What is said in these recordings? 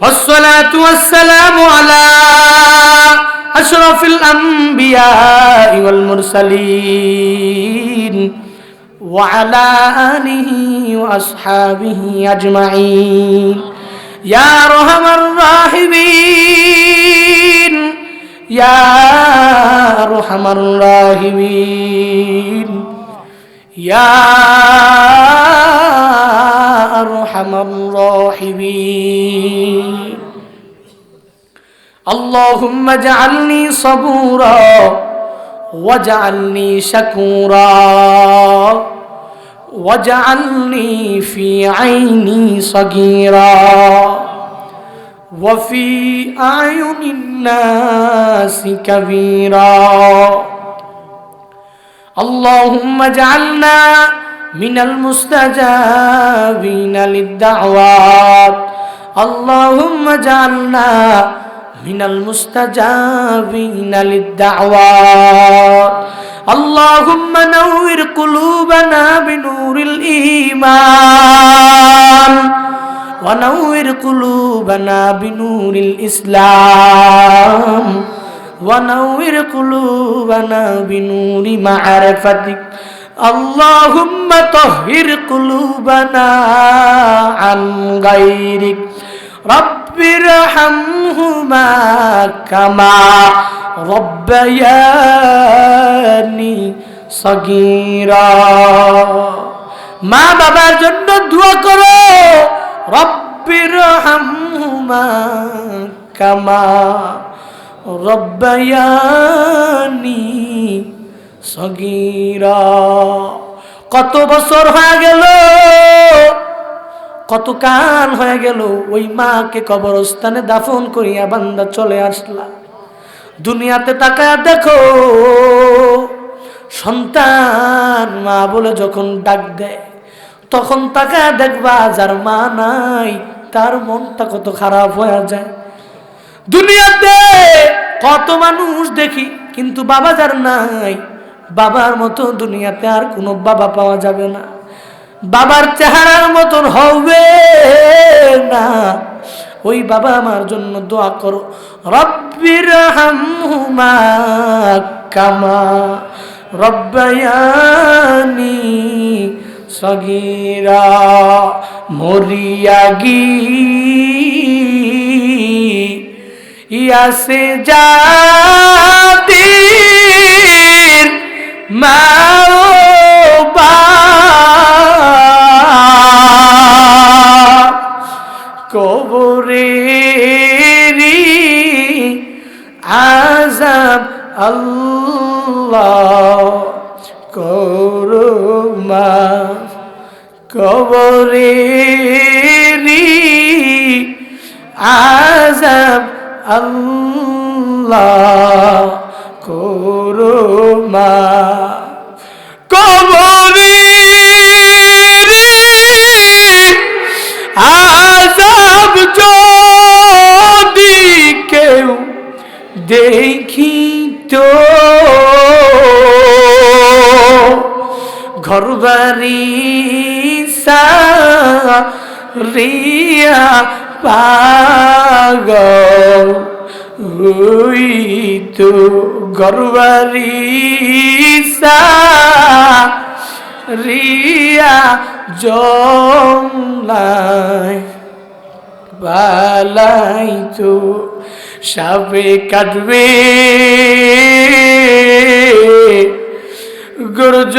والصلاة والسلام على أشرف الأنبياء والمرسلين وعلى آله وأصحابه أجمعين. يا أرحم الراحمين. يا أرحم الراحمين. يا الراحمين اللهم اجعلني صبورا واجعلني شكورا واجعلني في عيني صغيرا وفي أعين الناس كبيرا. اللهم اجعلنا من المستجابين للدعوات اللهم اجعلنا من المستجابين للدعوات اللهم نور قلوبنا بنور الإيمان ونور قلوبنا بنور الإسلام ونور قلوبنا بنور معرفتك اللهم طهر قلوبنا عن غيرك رب ارحمهما كما ربياني صغيرا মা বাবার জন্য দোয়া করো রব্বির হামহুমা কামা রব্বায়ানি সগীরা। কত বছর হয়ে গেল, কত কাল হয়ে গেল, ওই মাকে কবরস্থানে দাফন করিয়া বান্দা চলে আসলা। দুনিয়াতে তাকায় দেখো, সন্তান মা বলে যখন ডাক দেয়, তখন তাকায় দেখবা যার মা নাই, তার মনটা কত খারাপ হয়ে যায়। দুনিয়াতে কত মানুষ দেখি, কিন্তু বাবা যার নাই বাবার মতো দুনিয়াতে আর কোনো বাবা পাওয়া যাবে না। বাবার চেহারার মতন হবে না। ওই বাবা আমার জন্য দোয়া করো। রব্বির কামা রব্বায়ানি সগীরা মরিয়াগি ইয়াসে জাতির মাও কবরেরি আজাব আল্লাহ করুমা কবরেরি আজাব আল্লাহ করুমা কবরে আজাব যদি কেউ দেখি তো ঘরবারি রিয়া পাগল। তো ঘরবারি রিয়া জংলায় বালাই তো সাপে কাটবে গরজ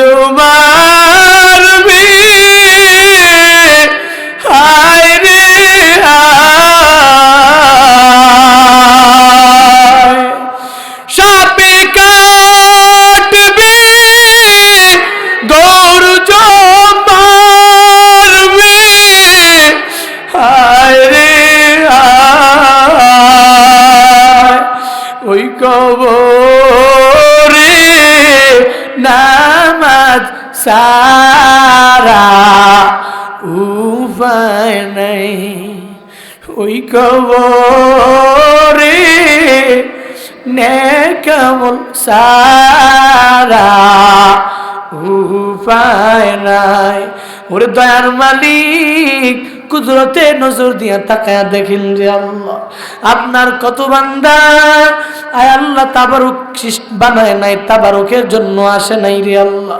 ওই কবরে নেকমল সারা উপায় নাই। ওরে দয়ার মালিক, কুদরতে নজর দিয়া তাকায়া দেখেন রে আল্লাহ, আপনার কত বান্দা? আয় আল্লাহ, তাবারুক বানায় নাই, তাবারুকের জন্য আসে নাই রে আল্লাহ।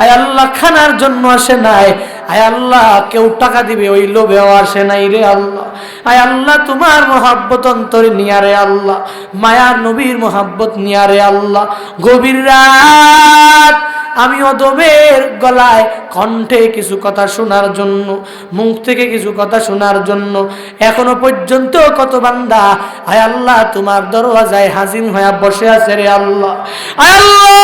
আয় আল্লাহ, খানার জন্য আসে নাই আয় আল্লাহ, কেউ টাকা দিবে, ওই লোভেও আসে নাই রে আল্লাহ। আয় আল্লাহ, তোমার মহাব্বত অন্তরে নিয়া রে আল্লাহ। মায়ার নবীর মহাব্বত নিয়া রে আল্লাহ। গভীর রাত, আমি অদমের গলায় কণ্ঠে কিছু কথা শোনার জন্য, মুখ থেকে কিছু কথা শোনার জন্য, এখনও পর্যন্ত কত বান্দা, আয় আল্লাহ, তোমার দরওয়াজায় হাজির হয়ে বসে আছে রে আল্লাহ। আয় আল্লাহ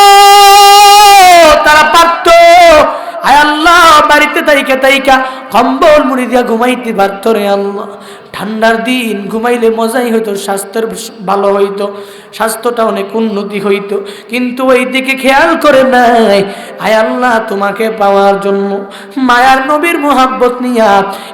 তাইকা তাইকা। কম্বল মুড়ি দিয়া ঘুমাইতে পারত রে আল্লাহ। ঠান্ডার দিন ঘুমাইলে মজাই হইতো, স্বাস্থ্যের ভালো হইতো, স্বাস্থ্যটা অনেক উন্নতি হইতো। কিন্তু ওই দিকে খেয়াল করে নাই, আয় আল্লাহ তোমাকে পাওয়ার জন্য। মায়ার নবীর মোহাব্বত নিয়া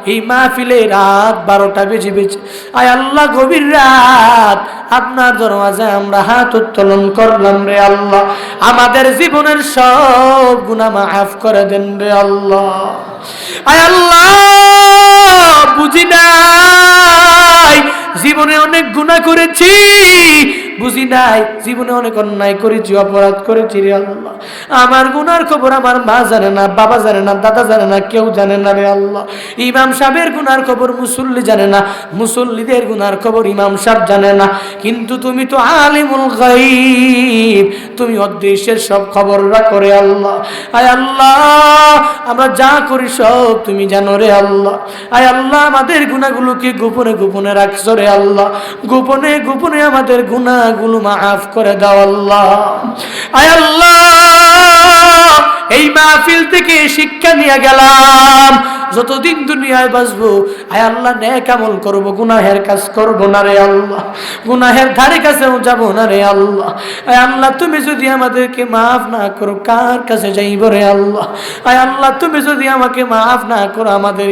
এই মাহফিলে রাত বারোটা বেজে বেজে। আয় আল্লাহ, গভীর রাত। আপনার দরওয়াজায় আমরা হাত উত্তোলন করলাম রে আল্লাহ। আমাদের জীবনের সব গুনাহ মাফ করে দেন রে আল্লাহ। বুঝি নাই? জীবনে অনেক গুণা করেছি। বুঝি নাই, জীবনে অনেক অন্যায় করেছি, অপরাধ করেছি রে আল্লাহ। আমার গুনার খবর আমার মা জানে না, বাবা জানে না, দাদা জানে না, কেউ জানে না রে আল্লাহ। ইমাম সাহেবের গুনার খবর মুসল্লি জানে না, মুসল্লিদের গুনার খবর ইমাম সাহেব জানে না। কিন্তু তুমি তো আলিমুল গাইব তুমি অদৃশ্যের সব খবর রাখো রে আল্লাহ। আয় আল্লাহ, আমরা যা করি সব তুমি জানো রে আল্লাহ। আয় আল্লাহ, আমাদের গুণাগুলোকে গোপনে গোপনে রাখছো রে আল্লাহ। গোপনে গোপনে আমাদের গুণাগুলো মাফ করে দাও আল্লাহ। আয় আল্লাহ, এই মাহফিল থেকে শিক্ষা নিয়ে গেলাম। যতদিন দুনিয়ায় বাঁচবো, আয় আল্লাহ, নেক আমল করব, গুনাহের কাজ করব না রে আল্লাহ। গুনাহের ধারে কাছেও যাব না রে আল্লাহ। আয় আল্লাহ, তুমি যদি আমাদেরকে মাফ না করো, কার কাছে যাইব রে আল্লাহ? আয় আল্লাহ, তুমি যদি আমাকে মাফ না করো, আমাদের